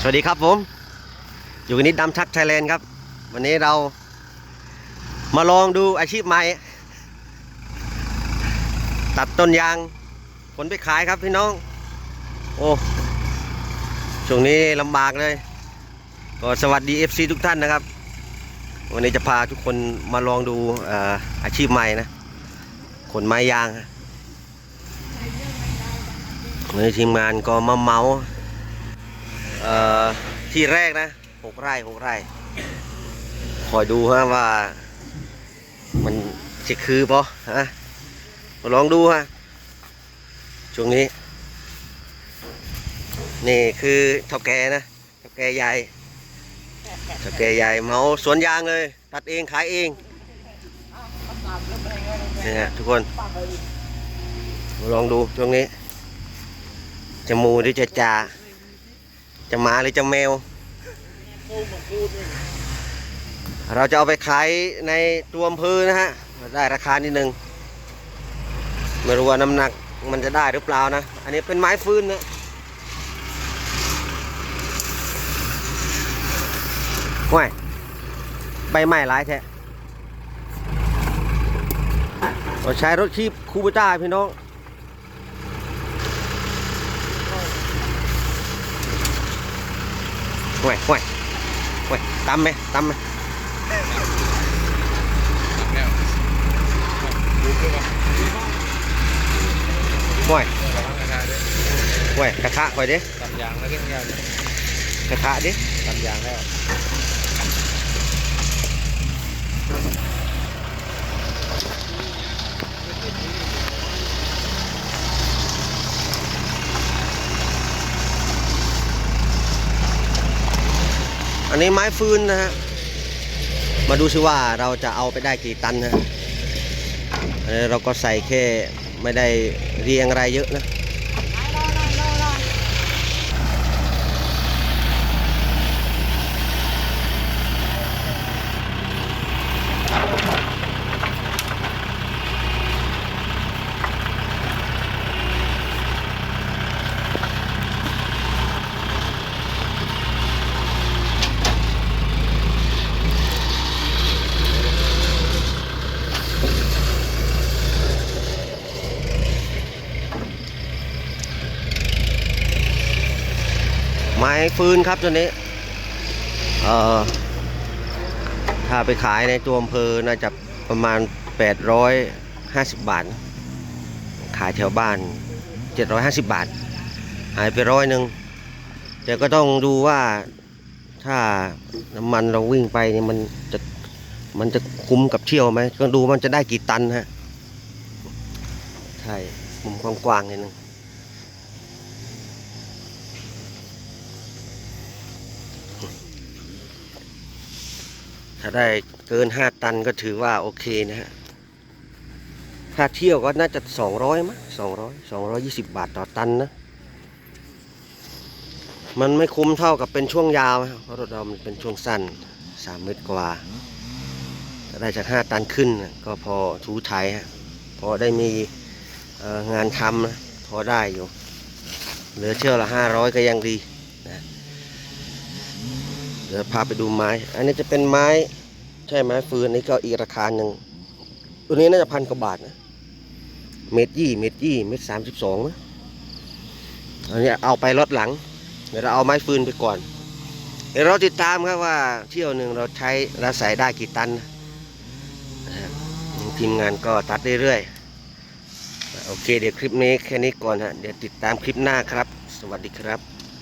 สวัสดีครับผม อยู่กับนิดดำชักไทยแลนด์ครับ วันนี้เรามาลองดูอาชีพใหม่ ตัดต้นยางผลไปขายครับพี่น้อง โอ้ช่วงนี้ลำบากเลย ก็สวัสดี FC ทุกท่านนะครับ วันนี้จะพาทุกคนมาลองดูเอ่อาชีพใหม่นะขนไม้ยางฮะวันนี้ทีมงานก็มาเมา ที่แรกนะหกไร่หกไร่ คอยดูฮะว่า มันจะคือปะฮะมาลองดูฮะช่วงนี้ นี่คือเท่าแกนะเท่าแกใหญ่เท่าแกใหญ่เมาสวนยางเลย ตัดเองขายเองนี่ฮะทุกคนมาลองดูช่วงนี้ จะมูหรือจะจ่า จะหมาหรือจะแมว เราจะเอาไปขายในตัวอำเภอนะฮะ ได้ราคานิดนึง ไม่รู้ว่าน้ำหนักมันจะได้หรือเปล่านะ อันนี้เป็นไม้ฟืนนะห่วยใบไม้หลายแท้เราใช้รถคีบคูบูต้าพี่น้อง ห่วยห่วยห่วยตำไหมตำไหมห่วยห่วยกระทะห่วยดิ ตำยางแล้วเรื่ อันนี้ไม้ฟืนนะฮะ มาดูซิว่าเราจะเอาไปได้กี่ตันนะอันนี้เราก็ใส่แค่ไม่ได้เรียงอะไรเยอะนะ ไม้ฟืนครับตัวนี้ เอ่อ ถ้าไปขายในตัวอำเภอน่าจะประมาณ 850 บาท ขายแถวบ้าน 750 บาท หายไปร้อยหนึ่งแต่ก็ต้องดูว่าถ้าน้ำมันเราวิ่งไปเนี่ยมันจะมันจะคุ้มกับเที่ยวไหมก็ดูมันจะได้กี่ตันฮะ ใช่มุมกว้างๆนิดนึง ถ้าได้เกินห้าตันก็ถือว่าโอเคนะฮะถ้าเที่ยวก็น่าจะสองร้อยมั้งสองร้อยสองร้อยยี่สิบบาทต่อตันนะ มันไม่คุ้มเท่ากับเป็นช่วงยาวเพราะรถเรามันเป็นช่วงสั้นสามเมตรกว่าถ้าได้จากห้าตันขึ้นก็พอถูไทยฮะพอได้มีงานทำนะพอได้อยู่ เหลือเชื่อละห้าร้อยก็ยังดี เดี๋ยวพาไปดูไม้ อันนี้จะเป็นไม้ ใช่ไม้ฟืนอันนี้ก็อีกราคาหนึ่งตัวนี้น่าจะพันกว่าบาทนะ เมตรยี่เมตรยี่เมตรสามสิบสองนะอันนี้เอาไปรถหลัง เดี๋ยวเราเอาไม้ฟืนไปก่อน เดี๋ยวเราติดตามครับว่าเที่ยวหนึ่งเราใช้เราใส่ได้กี่ตันนะนะครับทีมงานก็ตัดเรื่อยๆ โอเค เดี๋ยวคลิปนี้แค่นี้ก่อนฮะ เดี๋ยวติดตามคลิปหน้าครับ สวัสดีครับ